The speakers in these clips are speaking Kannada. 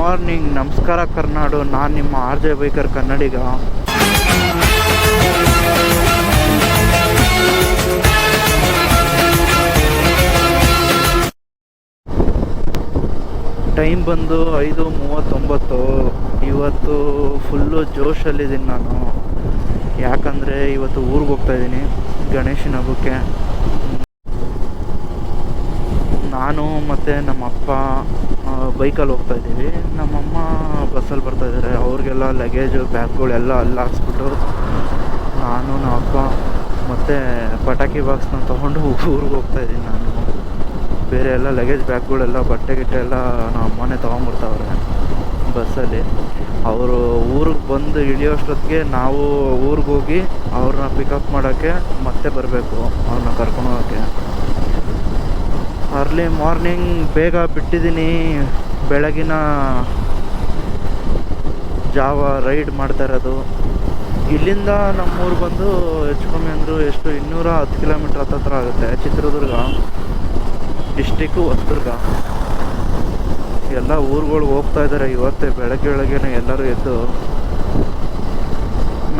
ಮಾರ್ನಿಂಗ್, ನಮಸ್ಕಾರ ಕರ್ನಾಡು. ನಾನು ನಿಮ್ಮ R J biker Kannadiga. Time ಬಂದು ಐದು ಮೂವತ್ತೊಂಬತ್ತು. ಇವತ್ತು ಫುಲ್ಲು ಜೋಶಲ್ಲಿದ್ದೀನಿ ನಾನು. ಯಾಕಂದರೆ ಇವತ್ತು ಊರಿಗೆ ಹೋಗ್ತಾ ಇದ್ದೀನಿ, ಗಣೇಶನ ಹಬ್ಬಕ್ಕೆ. ನಾನು ಮತ್ತು ನಮ್ಮ ಅಪ್ಪ ಬೈಕಲ್ಲಿ ಹೋಗ್ತಾ ಇದ್ದೀವಿ. ನಮ್ಮಮ್ಮ ಬಸ್ಸಲ್ಲಿ ಬರ್ತಾ ಇದ್ದಾರೆ. ಅವ್ರಿಗೆಲ್ಲ ಲಗೇಜು ಬ್ಯಾಗ್ಗಳೆಲ್ಲ ಅಲ್ಲಿ ಹಾಕ್ಸ್ಬಿಟ್ಟು ನಾನು, ನಮ್ಮ ಅಪ್ಪ ಮತ್ತು ಪಟಾಕಿ ಬಾಕ್ಸ್ನ ತೊಗೊಂಡು ಊರಿಗೆ ಹೋಗ್ತಾ ಇದ್ದೀನಿ ನಾನು. ಬೇರೆ ಎಲ್ಲ ಲಗೇಜ್ ಬ್ಯಾಗ್ಗಳೆಲ್ಲ ಬಟ್ಟೆ, ಗಿಟ್ಟೆ ಎಲ್ಲ ನಮ್ಮ ಅಮ್ಮನೇ ತೊಗೊಂಬರ್ತಾವ್ರೆ ಬಸ್ಸಲ್ಲಿ ಅವರು ಊರಿಗೆ ಬಂದು ಇಳಿಯೋಷ್ಟೊತ್ತಿಗೆ ನಾವು ಊರಿಗೆ ಹೋಗಿ ಅವ್ರನ್ನ ಪಿಕಪ್ ಮಾಡೋಕ್ಕೆ ಮತ್ತೆ ಬರಬೇಕು. ಅವ್ರನ್ನ ಕರ್ಕೊಂಡು ಹೋಗೋಕ್ಕೆ. ಅರ್ಲಿ ಮಾರ್ನಿಂಗ್ ಬೇಗ ಬಿಟ್ಟಿದ್ದೀನಿ. ಬೆಳಗಿನ ಜಾವ ರೈಡ್ ಮಾಡ್ತಾ ಇರೋದು. ಇಲ್ಲಿಂದ ನಮ್ಮೂರು ಬಂದು ಹೆಚ್ಚು ಕಮ್ಮಿ ಅಂದರು ಎಷ್ಟು? ಇನ್ನೂರ ಹತ್ತು ಕಿಲೋಮೀಟ್ರ್ ಹತ್ತತ್ರ ಆಗುತ್ತೆ. ಚಿತ್ರದುರ್ಗ ಡಿಸ್ಟಿಕ್ಕು ಹೊಸದುರ್ಗ. ಎಲ್ಲ ಊರುಗಳು ಹೋಗ್ತಾ ಇದ್ದಾರೆ ಇವತ್ತೇ ಬೆಳಗ್ಗೆ ಒಳಗೇನೆ ಎಲ್ಲರೂ ಎದ್ದು.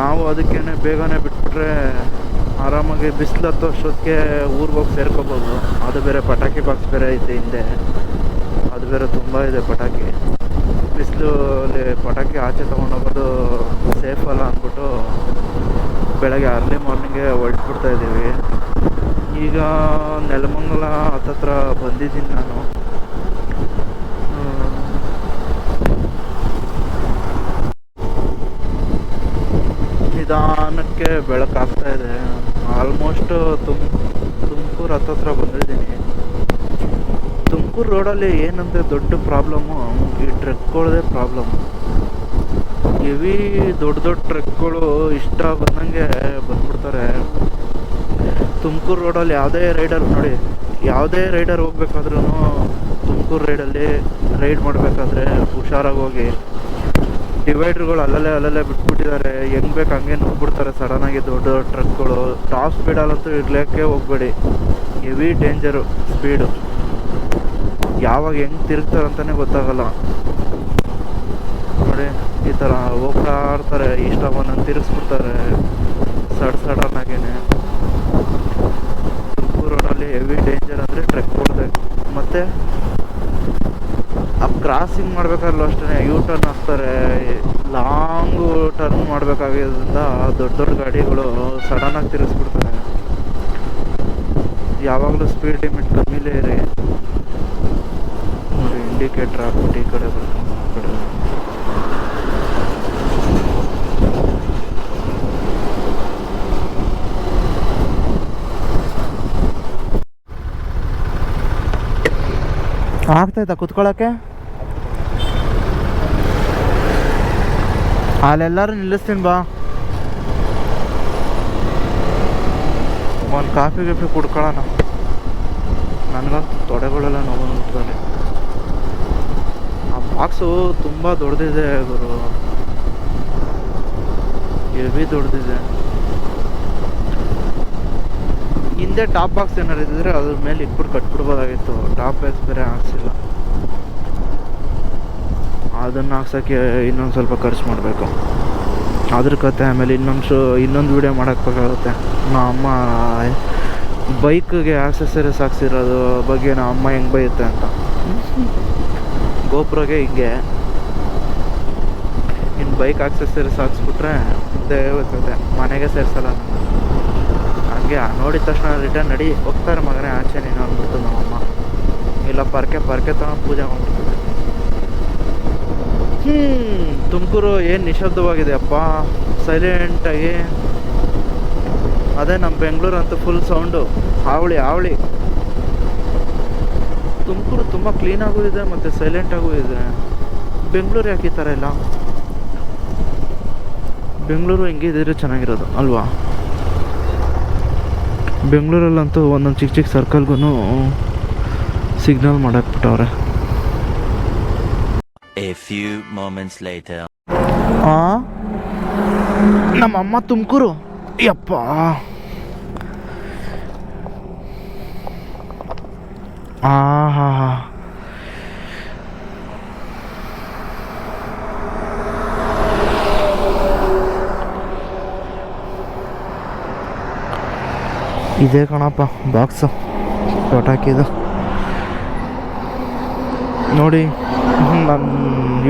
ನಾವು ಅದಕ್ಕೇನೆ ಬೇಗನೆ ಬಿಟ್ಬಿಟ್ರೆ ಆರಾಮಾಗಿ ಬಿಸಿಲು ಹತ್ತೋಷ್ಟೊತ್ತಿಗೆ ಊರಿಗೆ ಹೋಗಿ ಸೇರ್ಕೋಬೋದು. ಅದು ಬೇರೆ ಪಟಾಕಿ ಬಾಕ್ಸ್ ಬೇರೆ ಐತೆ ಹಿಂದೆ. ಅದು ಬೇರೆ ತುಂಬ ಇದೆ ಪಟಾಕಿ. ಬಿಸಿಲು ಪಟಾಕಿ ಆಚೆ ತೊಗೊಂಡೋಗೋದು ಸೇಫ್ ಅಲ್ಲ ಅಂದ್ಬಿಟ್ಟು ಬೆಳಗ್ಗೆ ಅರ್ಲಿ ಮಾರ್ನಿಂಗೆ ಹೊರಟ್ಬಿಡ್ತಾ ಇದ್ದೀವಿ. ಈಗ ನೆಲಮಂಗಲ ಹತ್ತತ್ರ ಬಂದಿದ್ದೀನಿ ನಾನು. ನಿಧಾನಕ್ಕೆ ಬೆಳಕಾಗ್ತಾ ಇದೆ. ಆಲ್ಮೋಸ್ಟ್ ತುಮ್, ತುಮಕೂರು ಹತ್ತತ್ರ ಬಂದಿದ್ದೀನಿ. ತುಮಕೂರು ರೋಡಲ್ಲಿ ಏನಂದರೆ ದೊಡ್ಡ ಪ್ರಾಬ್ಲಮ್ಮು, ಈ ಟ್ರಕ್ಗಳದೇ ಪ್ರಾಬ್ಲಮ್ ಹೆವಿ ದೊಡ್ಡ ದೊಡ್ಡ ಟ್ರಕ್ಗಳು ಇಷ್ಟ ಬಂದಂಗೆ ಬಂದ್ಬಿಡ್ತಾರೆ. ತುಮಕೂರು ರೋಡಲ್ಲಿ ಯಾವುದೇ ರೈಡರ್ ನೋಡಿ, ಯಾವುದೇ ರೈಡರ್ ಹೋಗ್ಬೇಕಾದ್ರೂ ತುಮಕೂರು ರೈಡಲ್ಲಿ ರೈಡ್ ಮಾಡಬೇಕಾದ್ರೆ ಹುಷಾರಾಗಿ ಹೋಗಿ ಡಿವೈಡ್ರುಗಳು ಅಲ್ಲಲ್ಲೇ ಅಲ್ಲಲ್ಲೇ ಬಿಟ್ಬಿಟ್ಟಿದ್ದಾರೆ. ಹೆಂಗ್ ಬೇಕು ಹಂಗೆ ನುಗ್ಬಿಡ್ತಾರೆ ಸಡನ್ನಾಗಿ ದೊಡ್ಡ ದೊಡ್ಡ ಟ್ರಕ್ಗಳು ಟಾಪ್ ಸ್ಪೀಡಲ್ಲಂತೂ ಇರ್ಲಿಕ್ಕೆ ಹೋಗ್ಬೇಡಿ. ಹೆವಿ ಡೇಂಜರು ಸ್ಪೀಡು ಯಾವಾಗ ಹೆಂಗೆ ತಿರುಗ್ತಾರಂತಲೇ ಗೊತ್ತಾಗಲ್ಲ. ನೋಡಿ, ಈ ಥರ ಹೋಗ್ತಾ ಆಡ್ತಾರೆ ಇಷ್ಟ ಬಂದಂಗೆ ತಿರುಗಿಸ್ಬಿಡ್ತಾರೆ. ಸಡ್ ಸಡನ್ ಆಗೇನೆ. ತುಮಕೂರು ರೋಡಲ್ಲಿ ಹೆವಿ ಡೇಂಜರ್ ಅಂದರೆ ಟ್ರಕ್ ಕೊಡ್ಬೇಕು ಮತ್ತು? ಕ್ರಾಸಿಂಗ್ ಮಾಡ್ಬೇಕಾದ್ರೂ ಅಷ್ಟೇ ಯೂ ಟರ್ನ್ ಹಾಕ್ತಾರೆ. ಲಾಂಗು ಟರ್ನ್ ಮಾಡಬೇಕಾಗಿರೋದ್ರಿಂದ ದೊಡ್ಡ ದೊಡ್ಡ ಗಾಡಿಗಳು ಸಡನ್ನಾಗಿ ತಿರುಗಿಸ್ಬಿಡ್ತಾರೆ. ಯಾವಾಗಲೂ ಸ್ಪೀಡ್ ಲಿಮಿಟ್ ಕಮ್ಮಿಲೇ ಇರಿ. ನೋಡಿ ಇಂಡಿಕೇಟ್ರ್ ಹಾಕ್ಬಿಟ್ಟು ಈ ಕಡೆ ಬರ್ಕೊಂಡು ಆ ಕಡೆ ಆಗ್ತೈತಾ ಕುತ್ಕೊಳ್ಳೋಕ್ಕೆ ಅಲ್ಲೆಲ್ಲರೂ ನಿಲ್ಲಿಸ್ತೀನಿ ಬಾ ಒಂದು ಕಾಫಿ ಗಿಫಿ ಕುಡ್ಕೊಳ್ಳೋಣ ನನಗಂತೂ ತೊಡೆಗಳೆಲ್ಲ ನೋವು ಆ ಬಾಕ್ಸು ತುಂಬ ದೊಡ್ಡದಿದೆ ಗುರು ಹೆವಿ ದೊಡ್ಡದಿದೆ ಹಿಂದೆ ಟಾಪ್ ಬಾಕ್ಸ್ ಏನಾರು ಇದ್ದಿದ್ರೆ ಅದ್ರ ಮೇಲೆ ಇಟ್ಬಿಟ್ಟು ಕಟ್ಬಿಡ್ಬೋದಾಗಿತ್ತು ಟಾಪ್ ಬಾಕ್ಸ್ ಬೇರೆ ಹಾಕ್ಸಿಲ್ಲ ಅದನ್ನು ಹಾಕ್ಸೋಕ್ಕೆ ಇನ್ನೊಂದು ಸ್ವಲ್ಪ ಖರ್ಚು ಮಾಡಬೇಕು. ಅದ್ರ ಕತೆ ಆಮೇಲೆ ಇನ್ನೊಂದು ಇನ್ನೊಂದು ವೀಡಿಯೋ ಮಾಡೋಕ್ಕಾಗುತ್ತೆ ನಮ್ಮ ಅಮ್ಮ ಬೈಕ್ಗೆ ಆಕ್ಸೆಸರೀಸ್ ಹಾಕ್ಸಿರೋದು ಬಗ್ಗೆ ನಮ್ಮ ಅಮ್ಮ ಹೆಂಗೆ ಬೈಯುತ್ತೆ ಅಂತ. ಗೋಪ್ರೋಗೆ ಹಿಂಗೆ. ಇನ್ನು ಬೈಕ್ ಆಕ್ಸೆಸರೀಸ್ ಹಾಕ್ಸ್ಬಿಟ್ರೆ ದೇವತೆ ಮನೆಗೆ ಸೇರಿಸಲ್ಲ. ಹಂಗೆ ನೋಡಿದ ತಕ್ಷಣ ರಿಟರ್ನ್ ನಡಿ, ಹೋಗ್ತಾರೆ ಮಗನೇ ಆಚೆ ನೀನು ಅಂದ್ಬಿಡ್ತು ನಮ್ಮಮ್ಮ ಇಲ್ಲ ಪರ್ಕೆ ಪರ್ಕೆ ತಗೊಂಡು ಪೂಜೆ ಮಾಡ್ಬಿಡ್ತಾರೆ ಹ್ಞೂ ತುಮಕೂರು ಏನು ನಿಶಬ್ದವಾಗಿದೆ ಅಪ್ಪ? ಸೈಲೆಂಟಾಗಿ ಅದೇ ನಮ್ಮ ಬೆಂಗಳೂರು ಅಂತ ಫುಲ್ ಸೌಂಡು ಹಾವಳಿ ಹಾವಳಿ. ತುಮಕೂರು ತುಂಬ ಕ್ಲೀನಾಗೂ ಇದೆ ಮತ್ತು ಸೈಲೆಂಟಾಗೂ ಇದೆ. ಬೆಂಗಳೂರು ಯಾಕೆ ಈ ಥರ ಇಲ್ಲ? ಬೆಂಗಳೂರು ಹೆಂಗಿದ್ರೆ ಚೆನ್ನಾಗಿರೋದು, ಅಲ್ವಾ? ಬೆಂಗಳೂರಲ್ಲಂತೂ ಒಂದೊಂದು ಚಿಕ್ಕ ಚಿಕ್ಕ ಸರ್ಕಲ್ಗೂ ಸಿಗ್ನಲ್ ಮಾಡಾಕ್ಬಿಟ್ಟವ್ರೆ. few moments later. ಆ? ನಮ್ಮಮ್ಮ ತುಮಕೂರು. ಯಪ್ಪ. ಆಹಾ ಹಾ ಇದೇ ಕಣಪ್ಪ ಬಾಕ್ಸು ಕೊಟ್ಟಾಕಿದ್ದು ನೋಡಿ ನನ್ನ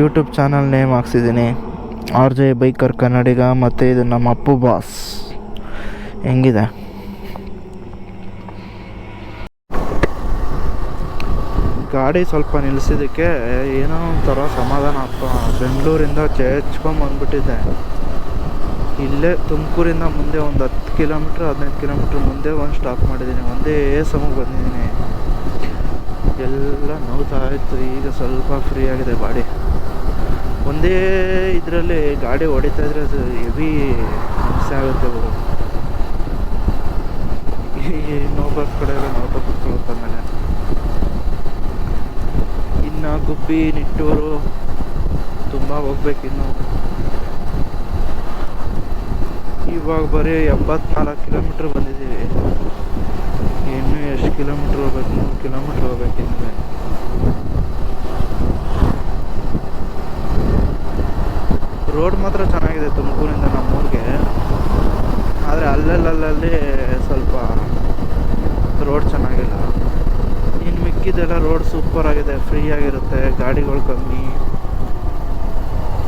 ಯೂಟ್ಯೂಬ್ ಚಾನಲ್ ನೇಮ್ ಹಾಕ್ಸಿದ್ದೀನಿ ಆರ್ ಜೆ ಬೈಕರ್ ಕನ್ನಡಿಗ ಮತ್ತು ಇದು ನಮ್ಮ ಅಪ್ಪು ಬಾಸ್ ಹೆಂಗಿದೆ? ಗಾಡಿ ಸ್ವಲ್ಪ ನಿಲ್ಲಿಸಿದ್ದಕ್ಕೆ ಏನೋ ಒಂಥರ ಸಮಾಧಾನ ಅಪ್ಪ ಬೆಂಗಳೂರಿಂದ ಚೇಚ್ಕೊಂಬಂದ್ಬಿಟ್ಟಿದ್ದೆ ಇಲ್ಲೇ ತುಮಕೂರಿಂದ ಮುಂದೆ ಒಂದು ಹತ್ತು ಕಿಲೋಮೀಟ್ರ್ ಹದಿನೈದು ಕಿಲೋಮೀಟ್ರ್ ಮುಂದೆ ಒಂದು ಸ್ಟಾಪ್ ಮಾಡಿದ್ದೀನಿ ಒಂದೇ ಸಮಕ್ಕೆ ಬಂದಿದ್ದೀನಿ. ಎಲ್ಲ ನೋವ್ತಾ ಇತ್ತು. ಈಗ ಸ್ವಲ್ಪ ಫ್ರೀ ಆಗಿದೆ ಬಾಡಿ ಒಂದೇ ಇದರಲ್ಲಿ ಗಾಡಿ ಹೊಡಿತಾ ಇದ್ರೆ ಅದು ಹೆವಿ ಹಿಂಸೆ ಆಗುತ್ತೆ ಗುರು ಈ ಕಡೆ ಎಲ್ಲ ನೋಡ್ತಾ ಕುತ್ಕೊಳ್ಳುತ್ತೆ ಆಮೇಲೆ. ಇನ್ನು ಗುಬ್ಬಿ, ನಿಟ್ಟೂರು ತುಂಬ ಹೋಗ್ಬೇಕಿನ್ನು ಇವಾಗ ಬರೀ ಎಂಬತ್ನಾಲ್ಕು ಕಿಲೋಮೀಟ್ರ್ ಬಂದಿದ್ದೀವಿ. ಇನ್ನೂ ಎಷ್ಟು ಕಿಲೋಮೀಟ್ರ್ ಹೋಗ್ಬೇಕು ಇನ್ನು ರೋಡ್ ಮಾತ್ರ ಚೆನ್ನಾಗಿದೆ ತುಮಕೂರಿಂದ ನಮ್ಮೂರಿಗೆ ಆದರೆ ಅಲ್ಲಲ್ಲಲ್ಲಿ ಸ್ವಲ್ಪ ರೋಡ್ ಚೆನ್ನಾಗಿಲ್ಲ. ಇನ್ನು ಮಿಕ್ಕಿದೆಲ್ಲ ರೋಡ್ ಸೂಪರ್ ಆಗಿದೆ ಫ್ರೀ ಆಗಿರುತ್ತೆ, ಗಾಡಿಗಳು ಕಮ್ಮಿ.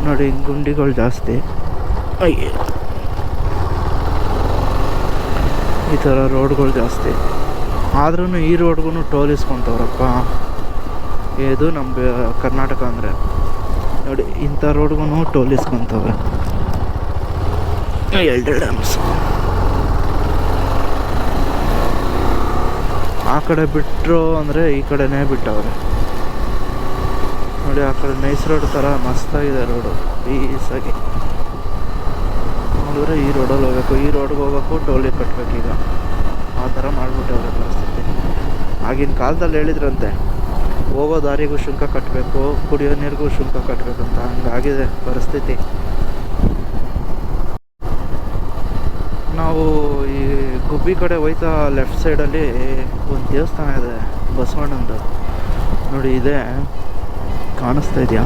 ನೋಡಿ ಗುಂಡಿಗಳು ಜಾಸ್ತಿ. ಈ ಥರ ರೋಡ್ಗಳು ಜಾಸ್ತಿ. ಆದ್ರೂ ಈ ರೋಡ್ಗೂ ಟೋಲ್ ಇಸ್ಕೊತವ್ರಪ್ಪ. ಇದು ನಮ್ಮ ಕರ್ನಾಟಕ ಅಂದರೆ. ನೋಡಿ, ಇಂಥ ರೋಡ್ಗೂ ಟೋಲ್ ಇಸ್ಕೊತವ್ರೆ. ಎರಡು ಡ್ಯಾಮ್ಸ್ ಆ ಕಡೆ ಬಿಟ್ಟರು ಅಂದರೆ ಈ ಕಡೆನೇ ಬಿಟ್ಟವ್ರೆ. ನೋಡಿ, ಆ ಕಡೆ ನೈಸ್ ರೋಡ್ ಥರ ಮಸ್ತಾಗಿದೆ ರೋಡು ಈಸಾಗಿ ನೋಡಿದ್ರೆ ಈ ರೋಡಲ್ಲಿ ಹೋಗ್ಬೇಕು. ಈ ರೋಡ್ಗೆ ಹೋಗ್ಬೇಕು ಟೋಲಿ ಕಟ್ಬೇಕು ಈಗ. ಆ ಥರ ಮಾಡಿಬಿಟ್ಟವ್ರೆ ಪರಿಸ್ಥಿತಿ. ಆಗಿನ ಕಾಲದಲ್ಲಿ ಹೇಳಿದ್ರಂತೆ, ಹೋಗೋ ದಾರಿಗೂ ಶುಲ್ಕ ಕಟ್ಟಬೇಕು ಕುಡಿಯೋ ನೀರಿಗೂ ಶುಲ್ಕ ಕಟ್ಟಬೇಕಂತ ಹಂಗಾಗಿದೆ ಪರಿಸ್ಥಿತಿ ನಾವು ಈ ಗುಬ್ಬಿ ಕಡೆ ಹೋಯ್ತಾ ಲೆಫ್ಟ್ ಸೈಡಲ್ಲಿ ಒಂದು ದೇವಸ್ಥಾನ ಇದೆ ಬಸವಣ್ಣಂದು ನೋಡಿ, ಇದೆ. ಕಾಣಿಸ್ತಾ ಇದೆಯಾ?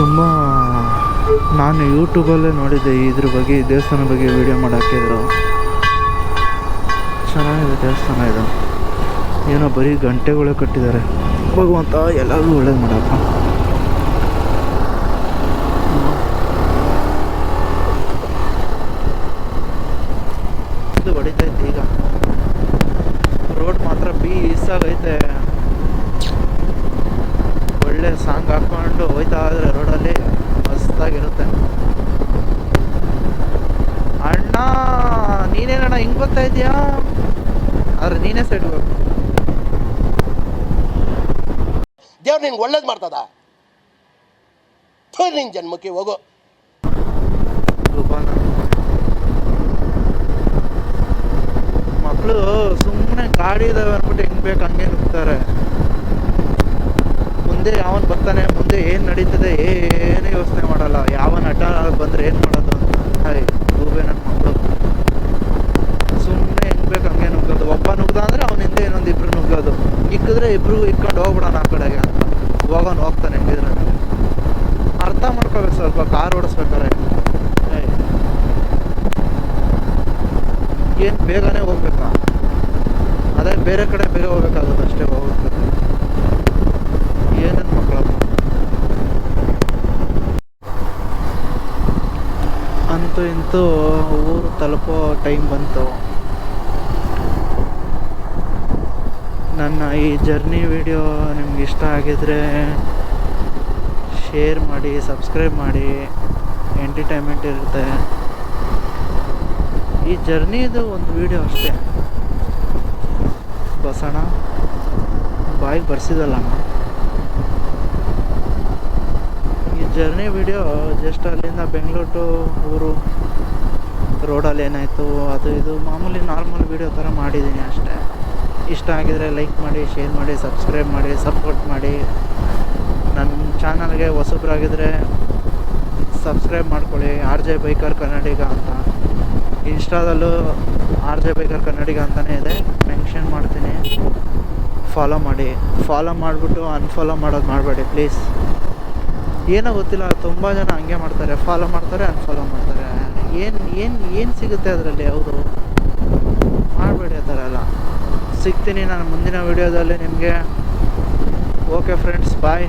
ತುಂಬ ನಾನು ಯೂಟ್ಯೂಬಲ್ಲೇ ನೋಡಿದ್ದೆ ಇದ್ರ ಬಗ್ಗೆ ಈ ದೇವಸ್ಥಾನ ಬಗ್ಗೆ ವಿಡಿಯೋ ಮಾಡಿ ಹಾಕಿದ್ರು ಚೆನ್ನಾಗಿದೆ ದೇವಸ್ಥಾನ ಇದು. ಏನೋ ಬರೀ ಗಂಟೆಗಳೇ ಕಟ್ಟಿದ್ದಾರೆ. ಭಗವಂತ, ಎಲ್ಲರಿಗೂ ಒಳ್ಳೇದು ಮಾಡಪ್ಪ ಇದು ಹೊಡಿತೈತೆ ಈಗ ರೋಡ್ ಮಾತ್ರ ಬೀಸಾಗೈತೆ ಒಳ್ಳೆ ಸಾಂಗ್ ಹಾಕೊಂಡು ಹೋಯ್ತಾ ಇದ್ರೆ ರೋಡಲ್ಲಿ ಮಸ್ತಾಗಿರುತ್ತೆ. ಅಣ್ಣ, ನೀನೇನಣ್ಣ, ಹಿಂಗ್ ಗೊತ್ತಾ ಇದೆಯಾ ಆದ್ರೆ ನೀನೇ ಸೈಡ್ ಹೋಗ್ಬೇಕು ದೇವ್ರು ನಿನ್ಗೆ ಒಳ್ಳೇದು ಮಾಡ್ತದ? ನಿನ್ನ ನಿನ್ ಜನ್ಮಕ್ಕೆ ಹೋಗೋ. ಮಕ್ಕಳು ಸುಮ್ಮನೆ ಗಾಡಿ ಇದಾವೆ ಅಂದ್ಬಿಟ್ಟು ಹೆಂಗ್ ಬೇಕು ಹಂಗೆ ನುಗ್ತಾರೆ. ಮುಂದೆ ಯಾವನ್ ಬರ್ತಾನೆ, ಮುಂದೆ ಏನು ನಡೀತದೆ, ಏನೇ ಯೋಚನೆ ಮಾಡಲ್ಲ. ಯಾವ ನಟ ಬಂದ್ರೆ ಏನು ಮಾಡೋದು ಅಂತ. ಹಾಯ್ ಮಕ್ಕಳು ಸುಮ್ಮನೆ ಹೆಂಗ್ ಬೇಕು ಹಂಗೆ ನುಗ್ಗೋದು. ಒಬ್ಬ ನುಗ್ದ ಅಂದ್ರೆ ಅವನ ಹಿಂದೆ ಇನ್ನೊಂದು ಇಬ್ರು ನುಗ್ಗೋದು ಇಕ್ಕಿದ್ರೆ ಇಬ್ರು ಇಕ್ಕೊಂಡು ಹೋಗ್ಬಿಡೋಣ ಆ ಕಡೆಗೆ ಅಂತ. ಹೋಗೋನು ಹೋಗ್ತಾನೆ ಹೆಂಗಿದ್ರೆ ಅರ್ಥ ಮಾಡ್ಕೋಬೇಕು ಸ್ವಲ್ಪ, ಕಾರ್ ಓಡಿಸ್ಬೇಕಾರೆ ಏನು ಬೇಗನೆ ಹೋಗ್ಬೇಕಾ. ಅದೇ ಬೇರೆ ಕಡೆ ಬೇಗ ಹೋಗ್ಬೇಕಾಗುತ್ತೆ ಅಷ್ಟೇ ಹೋಗುತ್ತೆ ಏನೇನು ಮಕ್ಕಳಪ್ಪ ಅಂತೂ ಇಂತೂ ಊರು ತಲುಪೋ ಟೈಮ್ ಬಂತು. ನನ್ನ ಈ ಜರ್ನಿ ವಿಡಿಯೋ ನಿಮ್ಗೆ ಇಷ್ಟ ಆಗಿದ್ರೆ ಶೇರ್ ಮಾಡಿ, ಸಬ್ಸ್ಕ್ರೈಬ್ ಮಾಡಿ. ಎಂಟರ್ಟೈನ್ಮೆಂಟ್ ಇರುತ್ತೆ. ಈ ಜರ್ನಿದು ಒಂದು ವಿಡಿಯೋ ಅಷ್ಟೇ. ಬಸಣ ಬಾಯಿಗೆ ಬರ್ಸಿದಲ್ಲ ಈ ಜರ್ನಿ ವಿಡಿಯೋ ಜಸ್ಟ್ ಅಲ್ಲಿಂದ ಬೆಂಗಳೂರು ಟು ಊರು, ರೋಡಲ್ಲಿ ಏನಾಯಿತು, ಅದು ಇದು, ಮಾಮೂಲಿ ನಾರ್ಮಲ್ ವಿಡಿಯೋ ಥರ ಮಾಡಿದ್ದೀನಿ ಅಷ್ಟೇ. ಇಷ್ಟ ಆಗಿದರೆ ಲೈಕ್ ಮಾಡಿ ಶೇರ್ ಮಾಡಿ ಸಬ್ಸ್ಕ್ರೈಬ್ ಮಾಡಿ ಸಪೋರ್ಟ್ ಮಾಡಿ. ನನ್ನ ಚಾನಲ್ಗೆ ಹೊಸಬ್ರಾಗಿದ್ದರೆ ಸಬ್ಸ್ಕ್ರೈಬ್ ಮಾಡ್ಕೊಳ್ಳಿ. ಆರ್ ಜೆ ಬೈಕರ್ ಕನ್ನಡಿಗ ಅಂತ. ಇನ್ಸ್ಟಾದಲ್ಲೂ ಆರ್ ಜೆ ಬೈಕರ್ ಕನ್ನಡಿಗ ಅಂತಲೇ ಇದೆ. ಫಾಲೋ ಮಾಡಿ. ಫಾಲೋ ಮಾಡಿಬಿಟ್ಟು ಅನ್ಫಾಲೋ ಮಾಡೋದು ಮಾಡಬೇಡಿ ಪ್ಲೀಸ್ ಏನೋ ಗೊತ್ತಿಲ್ಲ, ತುಂಬ ಜನ ಹಂಗೆ ಮಾಡ್ತಾರೆ. ಫಾಲೋ ಮಾಡ್ತಾರೆ ಅನ್ಫಾಲೋ ಮಾಡ್ತಾರೆ. ಏನು ಏನು ಏನು ಸಿಗುತ್ತೆ ಅದರಲ್ಲಿ ಹೌದು ಮಾಡಬೇಡಿ ಆ ಥರ ಎಲ್ಲ. ಸಿಗ್ತೀನಿ ನಾನು ಮುಂದಿನ ವೀಡಿಯೋದಲ್ಲಿ ನಿಮಗೆ. Okay friends bye